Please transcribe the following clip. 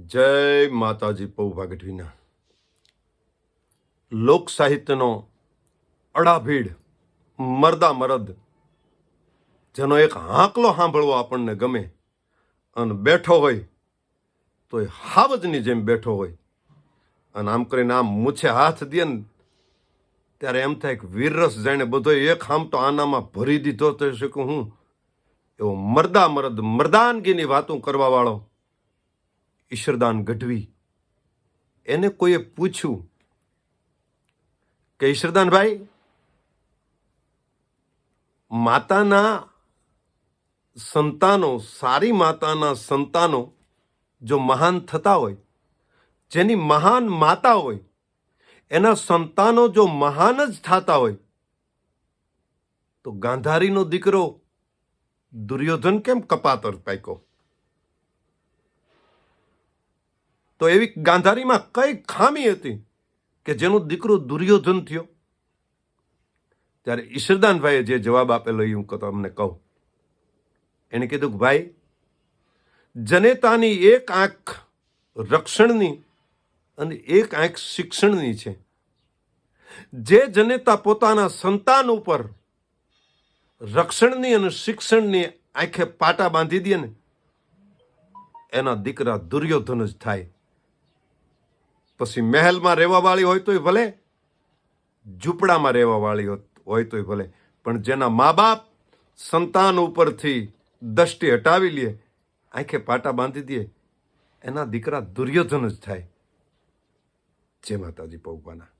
જય માતાજી પૌ ભાગઢવીના લોક સાહિત્યનો અડાભીડ મરદા મરદ જેનો એક હાંકલો સાંભળવો આપણને ગમે અને બેઠો હોય તો એ હાવજની જેમ બેઠો હોય અને આમ કરીને આમ મૂછે હાથ દે ને ત્યારે એમ થાય કે વીરરસ જાણે બધો એક હામ તો આનામાં ભરી દીધો તો શું હું એવો મરદા મરદ મરદાનગીની વાતો કરવા વાળો ઈશ્વરદાન ગઢવી. એને કોઈએ પૂછ્યું કે, ઈશ્વરદાનભાઈ, માતાના સંતાનો, સારી માતાના સંતાનો જો મહાન થતા હોય, જેની મહાન માતા હોય, એના સંતાનો જો મહાન જ થતા હોય, તો ગાંધારીનો દીકરો દુર્યોધન કેમ કપાતર પાક્યો? તો એવી ગાંધારીમાં કઈ ખામી હતી કે જેનો દીકરો દુર્યોધન થયો? ત્યારે ઈશ્વરદાનભાઈએ જે જવાબ આપેલો એ હું તમને કહું. એને કીધું કે, ભાઈ, જનેતાની એક આંખ રક્ષણની અને એક આંખ શિક્ષણની છે. જે જનેતા પોતાના સંતાન ઉપર રક્ષણની અને શિક્ષણની આંખે પાટા બાંધી દે ને, એના દીકરા દુર્યોધન જ થાય. પછી મહેલમાં રહેવાવાળી હોય તોય ભલે, ઝૂંપડામાં રહેવાવાળી હોય તોય ભલે. પણ જેના મા બાપ સંતાન ઉપરથી દષ્ટિ હટાવી લે, આંખે પાટા બાંધી દે, એના દીકરા દુર્યોધન જ થાય. જે માતાજી પૌપાના